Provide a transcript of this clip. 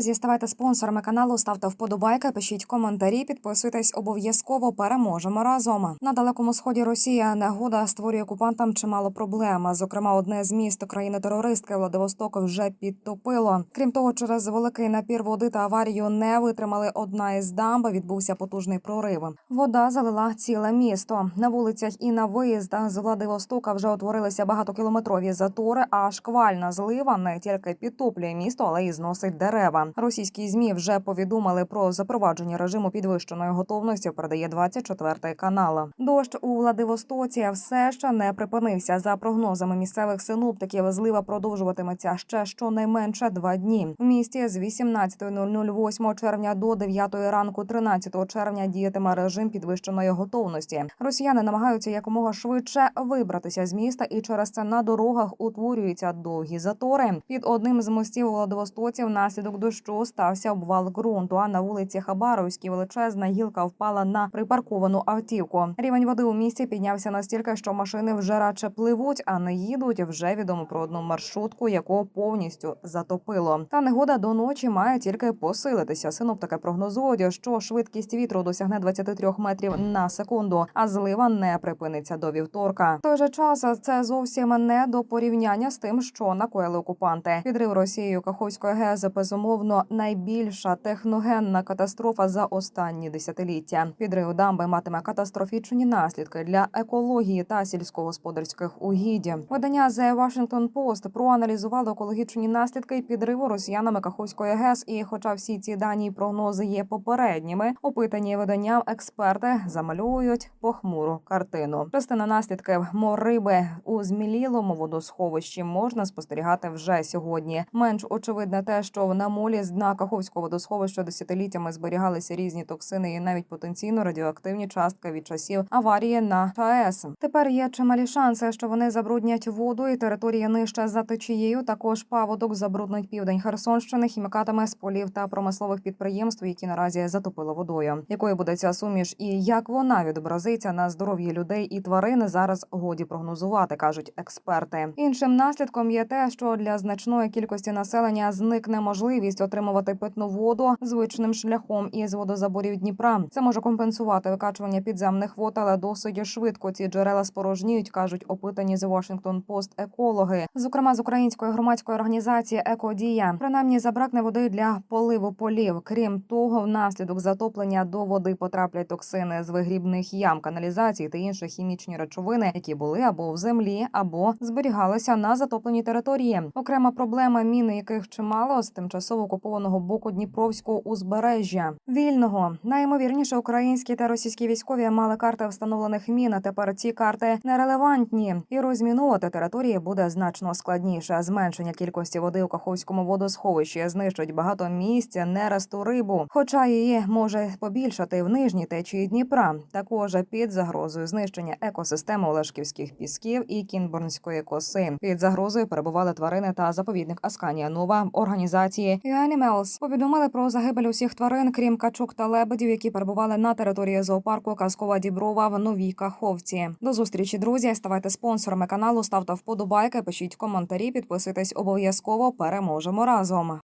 друзі, ставайте спонсорами каналу, ставте вподобайки, пишіть коментарі, підписуйтесь обов'язково. Переможемо разом. На далекому сході Росія негода створює окупантам чимало проблем. Зокрема, одне з міст країни-терористки Владивосток вже підтопило. Крім того, через великий напір води та аварію не витримали одна із дамб. Відбувся потужний прорив. Вода залила ціле місто. На вулицях і на виїздах з Владивостока вже утворилися багатокілометрові затори. А шквальна злива не тільки підтоплює місто, але й зносить дерева. Російські змі вже повідомили про запровадження режиму підвищеної готовності. Передає 24 канал. Дощ у Владивостоці все ще не припинився. За прогнозами місцевих синоптиків, злива продовжуватиметься ще щонайменше два дні. В місті з 18.00 8 червня до 9 ранку 13 червня діятиме режим підвищеної готовності. Росіяни намагаються якомога швидше вибратися з міста, і через це на дорогах утворюються довгі затори. Під одним з мостів у Владивостоці внаслідок дощу стався обвал ґрунту. А на вулиці Хабаровській величезна гілка впала на припарковану автівку. Рівень води у місті піднявся настільки, що машини вже радше пливуть, а не їдуть. Вже відомо про одну маршрутку, яку повністю затопило. Та негода до ночі має тільки посилитися. Синоптики прогнозують, що швидкість вітру досягне 23 метрів на секунду, а злива не припиниться до вівторка. В той же час це зовсім не до порівняння з тим, що накоїли окупанти. Підрив Росією Каховської ГЕС безумовно найбільша техногенна катастрофа за останні десятиліття. Підрив дамби матиме катастрофічні наслідки для екології та сільськогосподарських угідь. Видання The Washington Post проаналізувало екологічні наслідки підриву росіянами Каховської ГЕС. І, хоча всі ці дані і прогнози є попередніми, опитані виданням експерти замалюють похмуру картину. Частина наслідків мориби у змілілому водосховищі можна спостерігати вже сьогодні. Менш очевидне те, що на молі з дна Каховського водосховища десятиліттями зберігалися різні токсини і навіть потенційно радіоактивні частки від часів аварії на ЧАЕС. Тепер є чималі шанси, що вони забруднять воду і території нижче за течією. Також паводок забруднить південь Херсонщини хімікатами з полів та промислових підприємств, які наразі затопило водою. Якою буде ця суміш і як вона відобразиться на здоров'ї людей і тварин, зараз годі прогнозувати, кажуть експерти. Іншим наслідком є те, що для значної кількості населення зникне можливість отримувати питну воду звичним шляхом із водозаборів Дніпра. Це може компенсувати викачування підземних вод, але досить швидко ці джерела спорожніють, кажуть опитані з Washington Post екологи, зокрема з української громадської організації Екодія. Принаймні забракне води для поливу полів. Крім того, внаслідок затоплення до води потраплять токсини з вигрібних ям, каналізації та інші хімічні речовини, які були або в землі, або зберігалися на затопленій території. Окрема проблема, міни яких чимало з тимчасово окупованого боку Дніпровського узбережжя вільного найімовірніше українські та російські військові мали карти встановлених мін. а Тепер ці карти нерелевантні, і розмінувати території буде значно складніше. Зменшення кількості води у Каховському водосховищі знищить багато місць нересту рибу, хоча її може побільшати в нижній течії Дніпра. Також під загрозою знищення екосистеми Олешківських пісків і Кінбурнської коси. Під загрозою перебували тварини та заповідник Асканія Нова організації Animals повідомили про загибель усіх тварин, крім качок та лебедів, які перебували на території зоопарку Казкова Діброва в Новій Каховці. До зустрічі, друзі. Ставайте спонсорами каналу, ставте вподобайки, пишіть коментарі, підписуйтесь обов'язково. Переможемо разом.